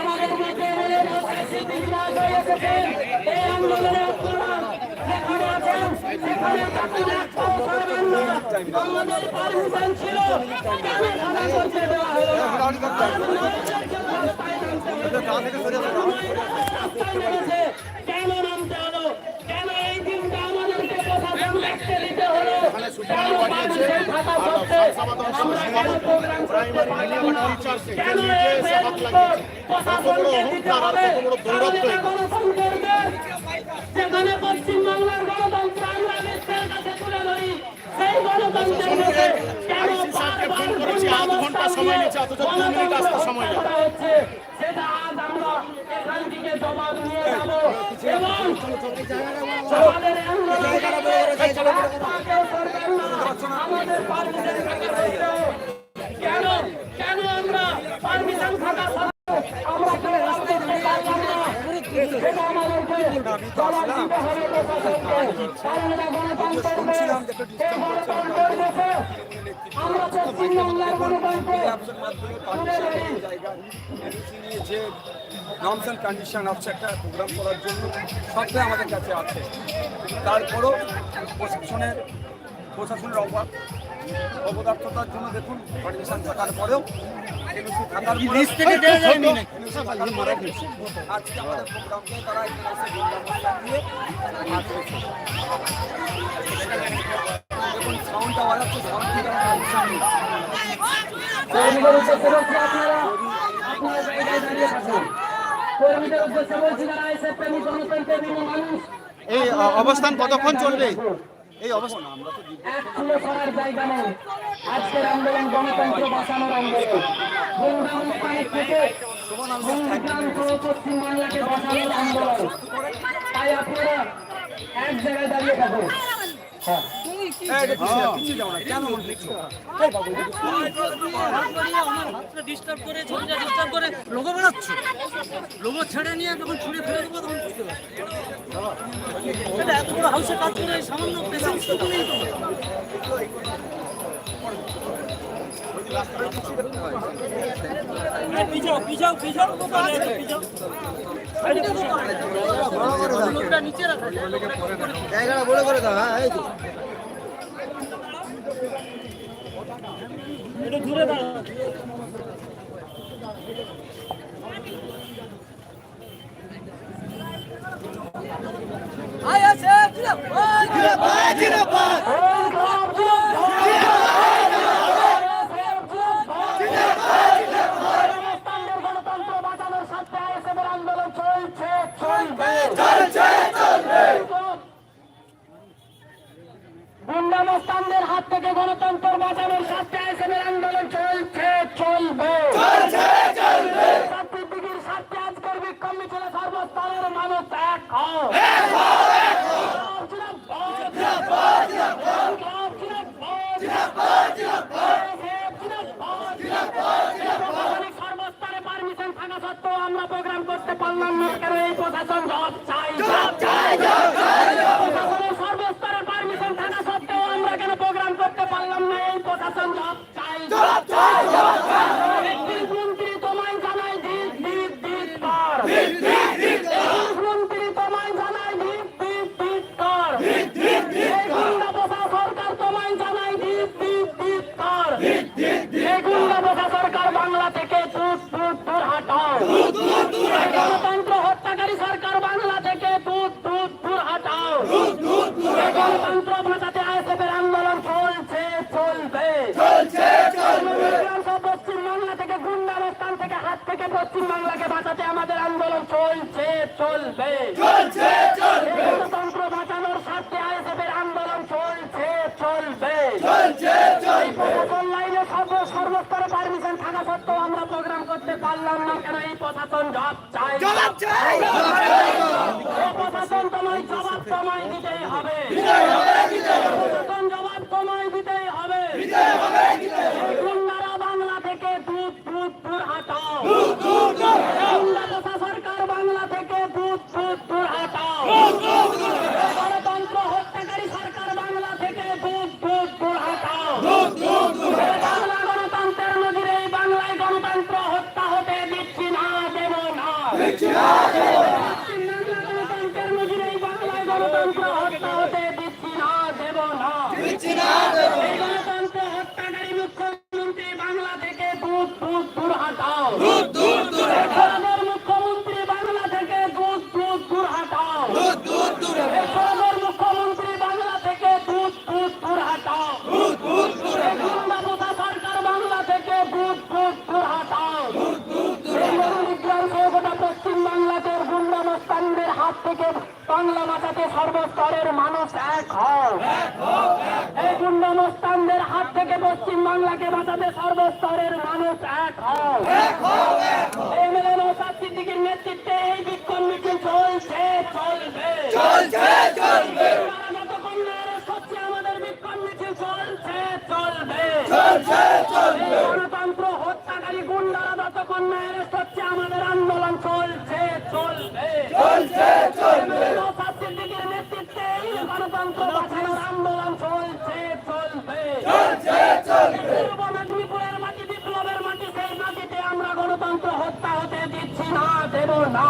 আমাদের মধ্যে এই আন্দোলনে সেখানে তাকে একটাও করবেন না আমাদের পারমিশন ছিল কেন ধারা করতে দেওয়া হলো না? রাস্তায় নেমেছে। কেন নামতে হলো কেন এই দিনটা আমাদেরকে প্রশাসন দেখতে দিতে হলো কেন পারমিশন থাকা সত্ত্বেও আমরা কেন প্রোগ্রাম করতে পারলাম না কেন এই প্রশাসনকে দিতে হবে কারণ গণতন্ত্রের। যেখানে পশ্চিমবাংলার গণতন্ত্র আমরা বিশ্বের কাছে তুলে ধরি। সেই গণতন্ত্রের দেশে কেন বারবার ঘণ্টা সময় নিচ্ছে অথচ দু মিনিট আসতে সময় হচ্ছে সেটা আজ আমরা এখান থেকে জবাব নিয়ে যাব। এবং আমাদের। আমাদের পারমিশন থাকা সত্ত্বেও কেন কেন আমরা পারমিশন থাকা সত্ত্বেও আমরা কেন রাস্তা করতে পারলাম না সেটা আমাদেরকে জবাব দিতে হবে প্রশাসনকে কারণ এটা গণতন্ত্রের দেশ। গণতন্ত্রের দেশে আমরা পশ্চিমবাংলার গণতন্ত্র তুলে ধরি যে নর্মস অ্যান্ড কন্ডিশন আছে একটা প্রোগ্রাম করার জন্য সবটাই আমাদের কাছে আছে। তারপরও প্রশাসনের প্রশাসনের অভাব অপদার্থতার জন্য দেখুন পারমিশন থাকার পরেও কর্মীদের এই অবস্থান কতক্ষণ চলবে? এই অবস্থান এক খুলে করার জায়গা নেই। আজকের আন্দোলন গণতন্ত্র বাঁচানোর আন্দোলন। গুন্ডামুস্তানের থেকে সহ পশ্চিমবাংলাকে বাঁচানোর আন্দোলন। তাই আপনারা এক জায়গায় দাঁড়িয়ে থাকুন। হ্যাঁ। লোগো বানাচ্ছে? লোগো ছেড়ে নিয়ে যখন ছুঁড়ে ফেলে দেবো তখন বুঝতে পারবে এটা এত বড় হাউসে কাজ করে সামান্য পেশেন্স তো নেই তো। এই পিছাও পিছাও পিছাও কোথায় আছে পিছাও। লোকটা নিচে রাখা। জায়গাটা বড় করে দাও হ্যাঁ এই তো একটু দূরে দাঁড়া গণতন্ত্র বাঁচানোর স্বার্থে আইএসএফ এর আন্দোলন চলছে চলবে গুন্ডামস্তানদের হাত থেকে গণতন্ত্র বাঁচানোর স্বার্থে আইএসএফ আন্দোলন চলছে চলবে। ছাত্রীদিগির স্বার্থে আজকের বিক্ষোভ মিছিলে সর্বস্তরের মানুষ এক আমরা প্রোগ্রাম করতে পারলাম না কেন এই প্রশাসন জবাব চাই প্রশাসনের সর্বস্তরে গণতন্ত্র হত্যাকারী সরকার বাংলা থেকে দূর দূর দূর হাটাও গণতন্ত্র বাঁচাতে আইএসএফ এর আন্দোলন চলছে চলবে পশ্চিমবাংলা থেকে গুন্ডাবস্থান থেকে হাত থেকে পশ্চিমবাংলাকে বাঁচাতে আমাদের আন্দোলন চলছে চলবে। গণতন্ত্র বাঁচানোর স্বার্থে আইএসএফ এর আন্দোলন চলছে চলবে। সর্ব সর্বস্তরে পারমিশন থাকা সত্ত্বেও আমরা প্রোগ্রাম করতে পারলাম না কেন এই প্রশাসন জবাব চাই প্রশাসন তোমায় জবাব জবাব দিতেই হবে। জবাব সময় দিতেই হবে। হাটাও সরকার বাংলা থেকে দুধ দুধ দূর হাটাও গণতন্ত্র হত্যাকারী সরকার বাংলা থেকে দুধ দুধ দূর হাটাও বাংলা গণতন্ত্রের নদীর এই বাংলায় গণতন্ত্র হত্যা হতে দিচ্ছি না দেব না গণতন্ত্রের নদীর এই বাংলায় গণতন্ত্র হত্যা হতে দিচ্ছি না দেব না এই গণতন্ত্র হত্যাকারী মুখ্যমন্ত্রী বাংলা থেকে দুধ দুধ দূর হাটাও এখনকার মুখ্যমন্ত্রী বাংলা থেকে দুধ দুধ দূর হাটাও এখনকার মুখ্যমন্ত্রী বাংলা থেকে দুধ দুধ দূর হাটাও এই গুন্ডা প্রথা সরকার বাংলা থেকে দুধ দুধ দূর হাটাও এই মনোবিজ্ঞান সহ গোটা পশ্চিম বাংলাতে গুন্ডা মস্তানদের হাত থেকে বাংলা ভাষাতে সর্বস্তরের মানুষ এক হও। এই গুন্ডা হাত থেকে পশ্চিম বাংলাকে বাঁচাতে সর্বস্তরের মানুষ এক হও। এমএলএ নৌসাদ সিদ্দিকীর নেতৃত্বে এই বিক্ষোভ মিছিল চলছে চলবে। আমাদের বিক্ষোভ মিছিল চলছে চলবে। এই গণতন্ত্র হত্যাকারী গুন্ডারা যতক্ষণ না arrest হচ্ছে, আমাদের আন্দোলন চলছে চলবে এমএলএ নৌসাদ সিদ্দিকীর নেতৃত্বে এই গণতন্ত্র বাঁচানোর আন্দোলন চলছে চলবে। পূর্ব মেদিনীপুরের মাটি বিপ্লবের মাটি সেই মাটিতে আমরা গণতন্ত্র হত্যা হতে দিচ্ছি না দেব না।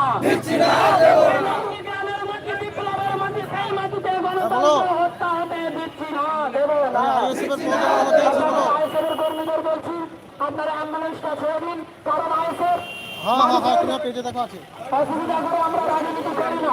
গ্রামের মাটি বিপ্লবের মাটি সেই মাটিতে গণতন্ত্র হত্যা হতে দিচ্ছি না দেব না। কর্মীদের বলছি আপনারা অ্যাম্বুলেন্সটা ছেড়ে দিন কারণ আইসের হ্যাঁ হ্যাঁ হ্যাঁ তোমার পেটে আছে। অসুবিধা করে আমরা রাজনীতি করি না।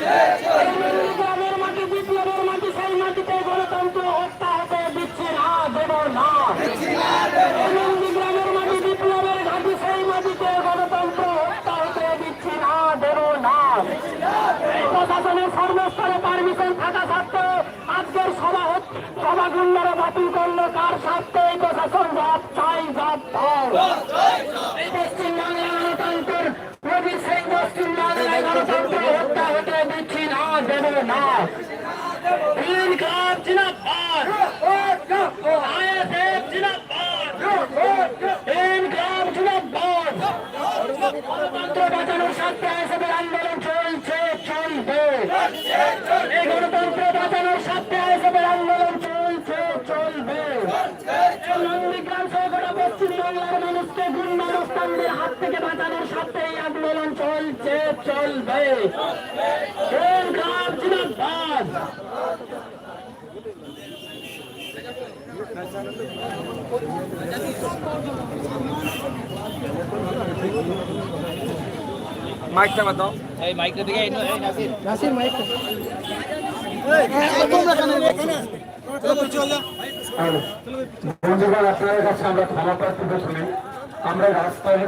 গ্রামের মাটি, বিপ্লবের মাটি, সেই মাটিতে গণতন্ত্র হত্যা হতে দিচ্ছি বিপ্লবের গণতন্ত্র হত্যা হতে দিচ্ছি না, দেব না। থাকা সত্ত্বেও আজকের সভা সভা গুন্ডারা কার স্বার্থে? এই প্রশাসন চাই, জবাব গণতন্ত্রের প্রবীর সেই পশ্চিম বাংলায় গণতন্ত্র হত্যা হতে দেব না গণতন্ত্র বাঁচানোর স্বার্থে আইএসএফের আন্দোলন চলছে চলবে এই গণতন্ত্র বাঁচানোর স্বার্থে আইএসএফের আন্দোলন চলছে চলবে গোটা মানুষকে গুন্ডারস্থানদের হাত থেকে বাঁচানোর স্বার্থে এই আন্দোলন চলছে চলবে ইনকাম জিন্দাবাদ মাইকটা আমার দাও রাস্তায়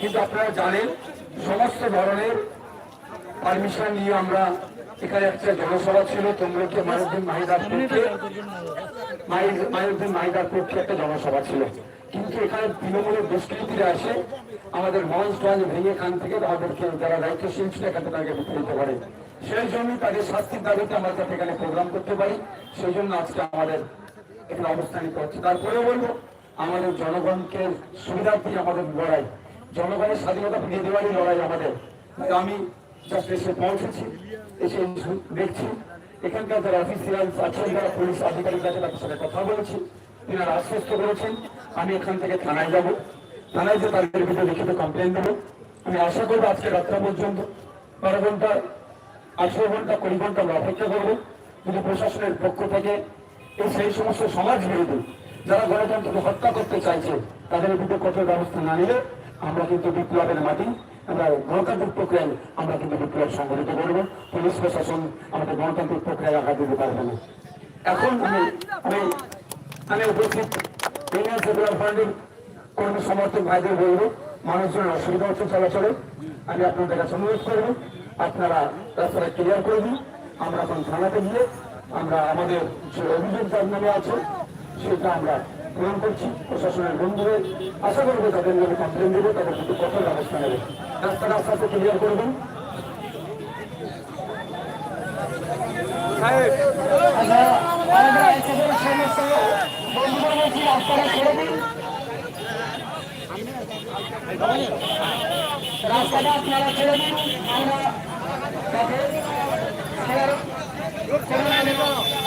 কিন্তু আপনারা জানেন, সমস্ত ধরনের পারমিশন নিয়ে আমরা এখানে একটা জনসভা ছিল। তমলুকে মায়ুদ্দিন মাহিদার পক্ষে মায়ুদ্দিন মাহিদার পক্ষে একটা জনসভা ছিল। কিন্তু এখানে তৃণমূলের দুষ্কৃতীরা আসে আমাদের মঞ্চ টঞ্চ ভেঙে এখান থেকে আমাদেরকে যারা দায়িত্বশীল ছিল এখান থেকে তাদেরকে বিতাড়িত করে। সেই জন্য তাদের শাস্তির দাবিতে আমরা যাতে এখানে প্রোগ্রাম করতে পারি, সেই জন্য আজকে আমাদের এখানে অবস্থান হচ্ছে। তারপরেও বলব, আমাদের জনগণকে সুবিধা দিয়ে আমাদের লড়াই, জনগণের স্বাধীনতা ফিরিয়ে দেওয়ারই লড়াই আমাদের। আমি জাস্ট এসে পৌঁছেছি, এসে দেখছি, এখানকার যারা অফিসিয়াল আছেন, যারা পুলিশ আধিকারিক আছে, তাদের সাথে কথা বলেছি, তিনারা আশ্বস্ত করেছেন, আমি এখান থেকে থানায় যাব। থানায় যে তাদের বিরুদ্ধে লিখিত কমপ্লেন দেবো। আমি আশা করব আজকে রাত্রা পর্যন্ত, বারো ঘণ্টা আঠেরো ঘণ্টা, কুড়ি ঘণ্টা আমরা অপেক্ষা করব। যদি প্রশাসনের পক্ষ থেকে এই সেই সমস্ত সমাজ বিরোধী যারা গণতন্ত্রকে হত্যা করতে চাইছে, তাদের বিরুদ্ধে কঠোর ব্যবস্থা না নিলে আমরা কিন্তু বিপ্লবের মাটি, আমরা গণতান্ত্রিক প্রক্রিয়ায় আমরা কিন্তু বিপ্লব সংগঠিত করব। পুলিশ প্রশাসন আমাদের গণতান্ত্রিক প্রক্রিয়ায় আঘাত দিতে পারবে না। এখন আমি আমি আমি উপস্থিত ইউনিয়ন সেকুলার ফান্ডের কর্মী সমর্থক ভাইদের বলব, মানুষজনের অসুবিধা হচ্ছে চলাচলে। আমি আপনাদের কাছে অনুরোধ করব আপনারা রাস্তাটা ক্লিয়ার করে দিন। আমরা এখন থানাতে গিয়ে আমরা আমাদের যে অভিযোগ যার নামে আছে সেটা আমরা পূরণ করছি। প্রশাসনের বন্ধুরে আশা করব তাদের নামে কমপ্লেন দেবো তাদের প্রতি কঠোর ব্যবস্থা নেবে। রাস্তাটা আস্তে আস্তে ক্লিয়ার বন্ধুদের রাস্তাটা ছেড়ে দিন রাস্তাটা আপনারা ছেড়ে দিন। আমরা Gracias.